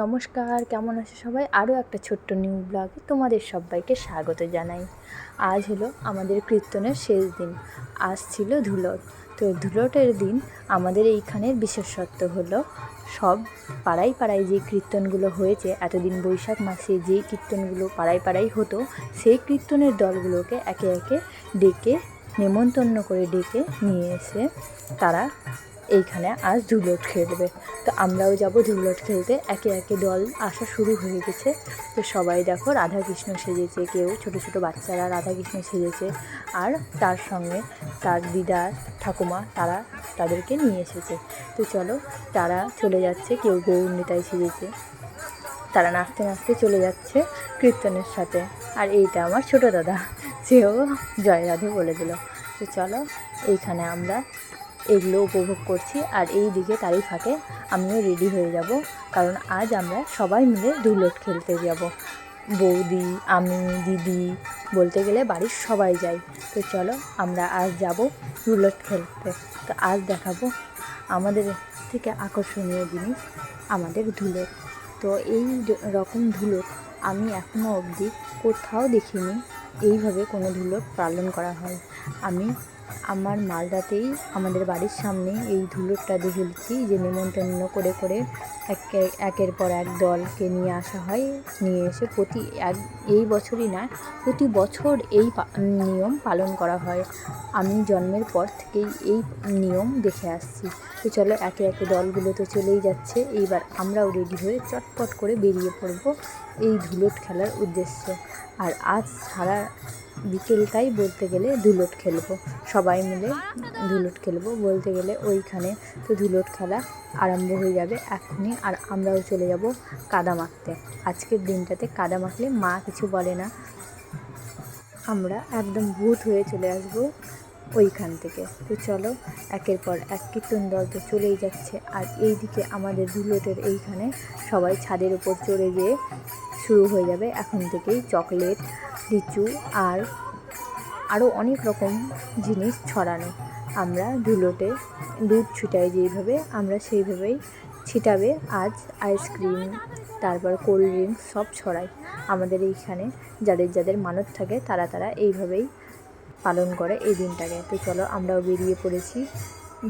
নমস্কার, কেমন আছে সবাই? আরও একটা ছোট্ট নিউ ব্লগে তোমাদের সবাইকে স্বাগত জানাই। আজ হলো আমাদের কীর্তনের শেষ দিন। আজ ছিল ধুলট তো ধুলটের দিন আমাদের এইখানের বিশেষত্ব হলো সব পাড়ায় পাড়ায় যে কীর্তনগুলো হয়েছে, এতদিন বৈশাখ মাসে যেই কীর্তনগুলো পাড়ায় পাড়ায় হতো, সেই কীর্তনের দলগুলোকে একে একে ডেকে, নেমন্তন্ন করে ডেকে নিয়ে এসে তারা এইখানে আজ ধুলট খেলবে তো আমরাও যাব ধুলট খেলতে। একে একে দল আসা শুরু হয়ে গেছে। তো সবাই দেখো রাধাকৃষ্ণ সেজেছে, কেউ ছোট ছোট বাচ্চারা রাধাকৃষ্ণ সেজেছে। আর তার সঙ্গে তার দিদার ঠাকুমা তারা তাদেরকে নিয়ে এসেছে। তো চলো তারা চলে যাচ্ছে, কেউ গৌর নিতাই সেজেছে। তারা নাচতে নাচতে চলে যাচ্ছে কীর্তনের সাথে। আর এইটা আমার ছোট দাদা, সেও জয় রাধে বলে দিল। তো চলো এইখানে আমরা এগুলো উপভোগ করছি আর এই দিকে তারই ফাঁকে আমিও রেডি হয়ে যাব। কারণ আজ আমরা সবাই মিলে ধুলোট খেলতে যাব। বৌদি, আমি, দিদি বলতে গেলে বাড়ির সবাই যাই। তো চলো আমরা আজ যাব ধুলোট খেলতে। তো আজ দেখাবো আমাদের থেকে আকর্ষণীয় জিনিস, আমাদের ধুলোট তো এই রকম ধুলোট আমি এখনও অবধি কোথাও দেখিনি। এইভাবে কোনো ধুলোট পালন করা হয়। আমি আমার মালদাতেই আমাদের বাড়ির সামনে এই ধুলোটটা দেখেছি যে নেমন্তন্ন করে করে একে, একের পর এক দলকে নিয়ে আসা হয়, নিয়ে এসে প্রতি এক, এই বছরই না, প্রতি বছর এই নিয়ম পালন করা হয়। আমি জন্মের পর থেকেই এই নিয়ম দেখে আসছি। তো চলো একে একে দলগুলো তো চলেই যাচ্ছে, এইবার আমরাও রেডি হয়ে চটপট করে বেরিয়ে পড়ব এই ধুলোট খেলার উদ্দেশ্যে। আর আজ সারা বিকেলটাই বলতে গেলে ধুলোট খেলব। সবাই মিলে ধুলোট খেলব বলতে গেলে ওইখানে। তো ধুলোট খেলা আরম্ভ হয়ে যাবে এখনই আর আমরাও চলে যাব কাদা মাখতে। আজকের দিনটাতে কাদা মাখলে মা কিছু বলে না। আমরা একদম ভূত হয়ে চলে আসব ওইখান থেকে। তো চলো, একের পর এক কীর্তন দল তো চলেই যাচ্ছে। আর এইদিকে আমাদের ধুলোটের এইখানে সবাই ছাদের উপর চড়ে গিয়ে শুরু হয়ে যাবে। এখন থেকেই চকলেট লিচু আর আরও অনেক রকম জিনিস ছড়ানো। আমরা ধুলোটে দুধ ছিটাই যেইভাবে আমরা সেইভাবেই ছিটাবে। আজ আইসক্রিম, তারপর কোল্ড ড্রিঙ্কস সব ছড়াই। আমাদের এইখানে যাদের যাদের মানত থাকে, তারা তারা এইভাবেই পালন করে এই দিনটাকে। তো চলো, আমরাও বেরিয়ে পড়েছি,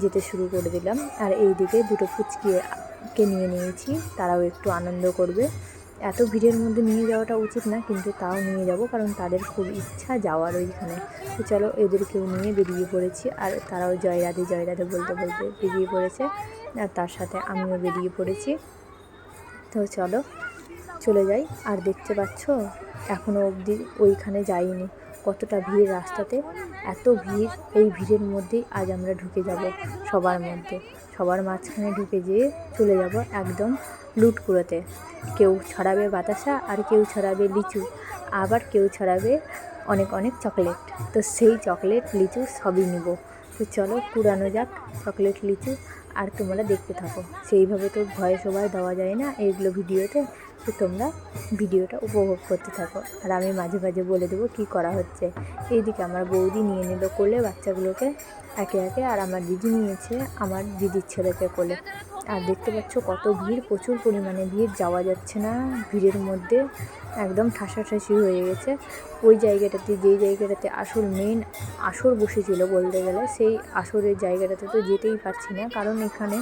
যেতে শুরু করে দিলাম। আর এই দিকে দুটো ফুচকিকে নিয়ে নিয়েছি, তারাও একটু আনন্দ করবে। এত ভিড়ের মধ্যে নিয়ে যাওয়াটা উচিত না, কিন্তু তাও নিয়ে যাব কারণ তাদের খুব ইচ্ছা যাওয়ার ওইখানে। তো চলো এদেরকেও নিয়ে বেরিয়ে পড়েছি আর তারাও জয় রাধে জয় রাধে বলতে বলতে বেরিয়ে পড়েছে। আর তার সাথে আমিও বেরিয়ে পড়েছি। তো চলো, চলে যাই। আর দেখতে পাচ্ছ এখনও অবধি ওইখানে যাইনি। কতটা ভিড় রাস্তাতে, এত ভিড়, এই ভিড়ের মধ্যেই আজ আমরা ঢুকে যাব সবার মধ্যে। সবার মাঝখানে ঢুকে যেয়ে চলে যাব একদম লুট করতে কেউ ছড়াবে বাতাসা আর কেউ ছড়াবে লিচু, আবার কেউ ছড়াবে অনেক অনেক চকলেট। তো সেই চকলেট, লিচু সবই নিব। তো চলো পুরানো যাক, চকলেট, লিচু, আর তোমরা দেখতে থাকো। সেইভাবে তো ভয়ে সবাই দেওয়া যায় না এইগুলো ভিডিওতে, তো তোমরা ভিডিওটা উপভোগ করতে থাকো। আর আমি মাঝে মাঝে বলে দেবো কি করা হচ্ছে। এইদিকে আমার বৌদি নিয়ে নিল কোলে বাচ্চাগুলোকে, একে একে আর আমার দিদি নিয়েছে আমার দিদির ছেলেকে কোলে। আর দেখতে পাচ্ছ কত ভিড়, প্রচুর পরিমাণে ভিড়, যাওয়া যাচ্ছে না, ভিড়ের মধ্যে একদম ঠাসাঠাসি হয়ে গেছে। ওই জায়গাটাতে, যেই জায়গাটাতে আসর মেন আসর বসেছিল বলতে গেলে, সেই আসরের জায়গাটাতে তো যেতেই পারছি না, কারণ এখানে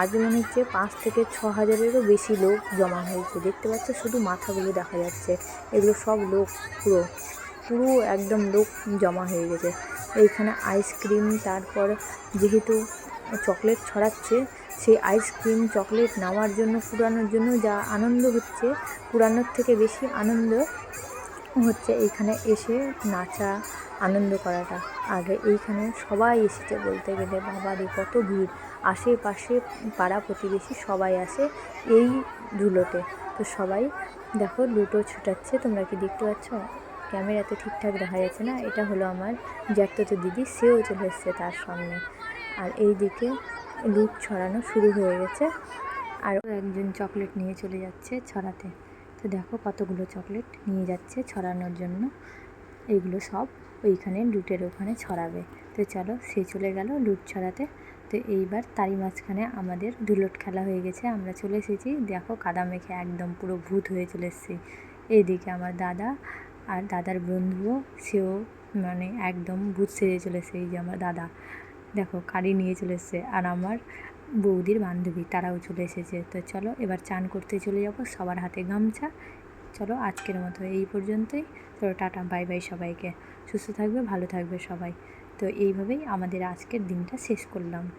আজ মনে হচ্ছে পাঁচ থেকে ছ হাজারেরও বেশি লোক জমা হয়েছে। দেখতে পাচ্ছ শুধু মাথাগুলো দেখা যাচ্ছে, এগুলো সব লোক, পুরো পুরো একদম লোক জমা হয়ে গেছে। এইখানে আইসক্রিম তারপর যেহেতু চকলেট ছড়াচ্ছে সেই আইসক্রিম, চকলেট নেওয়ার জন্য, পুরানোর জন্য যা আনন্দ হচ্ছে, পুরানোর থেকে বেশি আনন্দ হচ্ছে এইখানে এসে নাচা, আনন্দ করাটা। আর এইখানে সবাই এসেছে বলতে গেলে, বাবারে কত ভিড়। আশেপাশে পাড়া প্রতিবেশী সবাই আসে এই ধুলোতে। তো সবাই, দেখো লুটো ছুটাচ্ছে, তোমরা কি দেখতে পাচ্ছ? ক্যামেরাতে ঠিকঠাক দেখা যাচ্ছে না। এটা হলো আমার জ্যাঠতো দিদি, সেও চলে এসছে তার সামনে। আর এই দিকে লুট ছড়ানো শুরু হয়ে গেছে। আর একজন চকলেট নিয়ে চলে যাচ্ছে ছড়াতে। তো দেখো কতগুলো চকলেট নিয়ে যাচ্ছে ছড়ানোর জন্য। এইগুলো সব ওইখানে লুটের ওখানে ছড়াবে। তো চলো, সে চলে গেল লুট ছড়াতে। তো এইবার তারই মাঝখানে আমাদের ধুলোট খেলা হয়ে গেছে, আমরা চলে এসেছি। দেখো কাদা মেখে একদম পুরো ভূত হয়ে চলে এসেছি। এইদিকে আমার দাদা আর দাদার বন্ধুও, সেও মানে একদম ভূত সেরে চলেছে এই যে আমার দাদা। দেখো, কারি নিয়ে চলে এসছে আর আমার বৌদির বান্ধবী, তারাও চলে এসেছে। তো চলো, এবার চান করতে চলে যাব, সবার হাতে গামছা। চলো, আজকের মতো এই পর্যন্তই। তো টাটা, বাই বাই সবাইকে। সুস্থ থাকবে, ভালো থাকবে সবাই। তো এইভাবেই আমাদের আজকের দিনটা শেষ করলাম।